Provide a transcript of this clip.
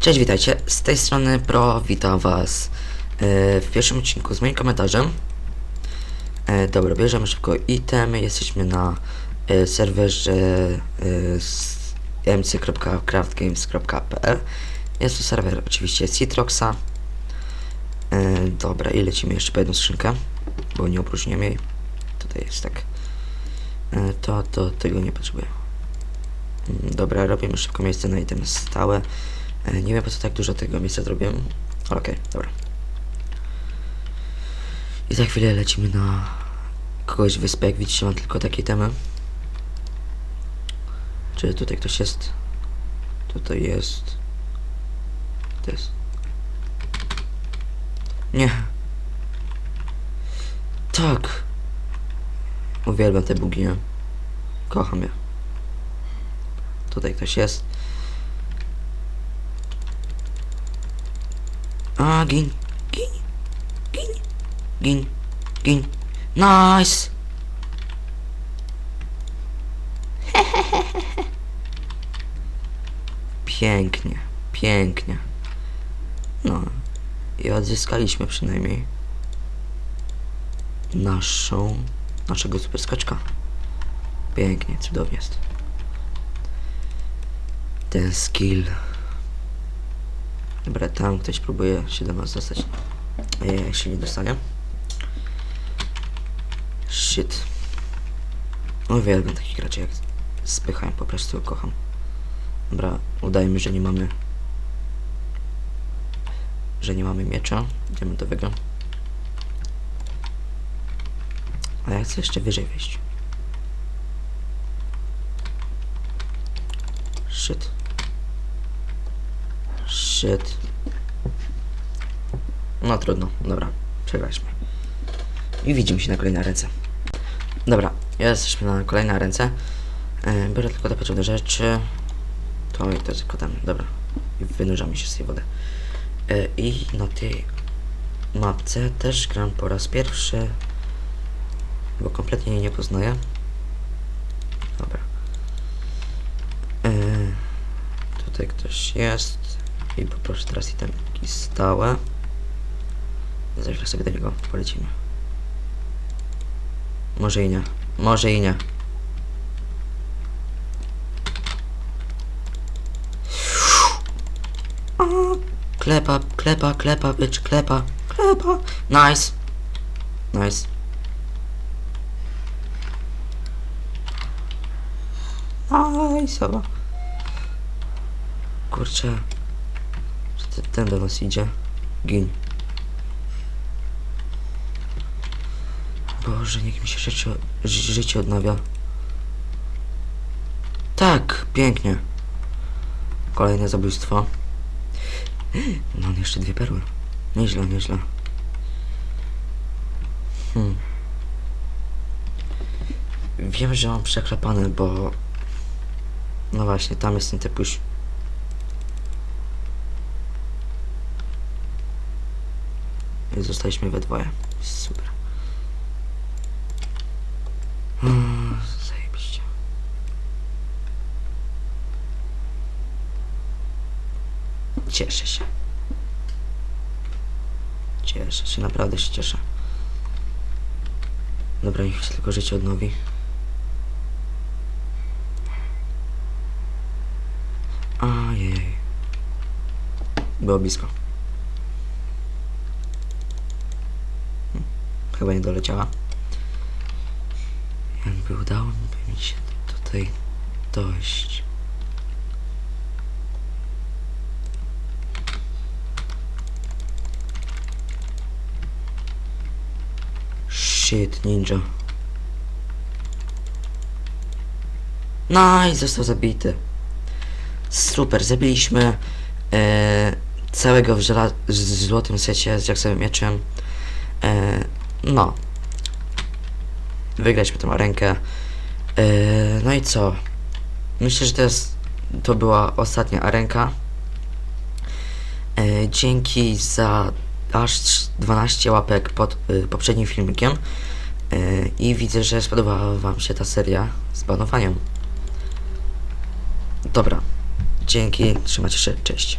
Cześć, witajcie. Z tej strony Pro, witam was e, w pierwszym odcinku z moim komentarzem. E, dobra, bierzemy szybko itemy. Jesteśmy na e, serwerze mc.craftgames.pl Jest to serwer oczywiście Citroxa. Dobra, i lecimy jeszcze po jedną skrzynkę, bo nie opróżniłem jej. Tutaj jest tak. To, to tego nie potrzebuję. Mm, Dobra, robimy szybko miejsce na itemy stałe. E, Nie wiem po co tak dużo tego miejsca zrobiłem. Okej, dobra. I za chwilę lecimy na kogoś wyspę. Jak widzicie mam tylko takie temy. Czy tutaj ktoś jest? Tutaj jest. To jest. Nie. Tak. Uwielbiam te bugi, nie? Kocham je. Tutaj ktoś jest. A, gin, gin, gin, gin, gin. Nice! Pięknie, pięknie. No, i odzyskaliśmy przynajmniej naszą, naszego super skaczka. Pięknie, cudownie jest. Ten skill. Dobra, tam ktoś próbuje się do nas dostać. Jak się nie dostanie. Shit. Uwielbiam takich graczy jak spychają, po prostu kocham. Dobra, udajmy, że nie mamy że nie mamy miecza diamentowego. A ja chcę jeszcze wyżej wejść. Shit. No trudno, dobra, przegraliśmy. I widzimy się na kolejnej ręce. Dobra, jesteśmy na kolejnej ręce. E, biorę tylko te potrzebne rzeczy. To i to tylko tam, dobra. I wynurzamy się z tej wody. E, I na tej mapce też gram po raz pierwszy, bo kompletnie jej nie poznaję. Dobra. E, tutaj ktoś jest i poproszę teraz itemki stałe. Za chwilę sobie do niego polecimy. Może i nie. Może i nie. Klepa, klepa, klepa, bitch, klepa, klepa. Nice. Nice. Nice. Oba. Kurczę. Ten- do nas idzie. Gin. Boże, niech mi się życie, ży- życie odnawia. Tak, pięknie. Kolejne zabójstwo. No, on jeszcze dwie perły. Nieźle, nieźle. Hmm. Wiem, że mam przeklepane, bo... No właśnie, tam jest ten typuś. I zostaliśmy we dwoje. Super. Mm, Zajebiście. Cieszę się. Cieszę się, naprawdę się cieszę. Dobra, niech się tylko życie odnowi. Ajej. Było blisko. Chyba nie doleciała. Jakby udało mi się tutaj dojść. Shit, ninja. Nice, został zabity. Super, zabiliśmy e, całego w z złotym secie z jaksowym mieczem. E, no. Wygraliśmy tą rękę. E, no i co? Myślę, że to jest, to była ostatnia arenka. E, dzięki za aż 12 łapek pod y, poprzednim filmikiem. E, I widzę, że spodobała Wam się ta seria z banowaniem. Dobra. Dzięki, trzymajcie się, cześć.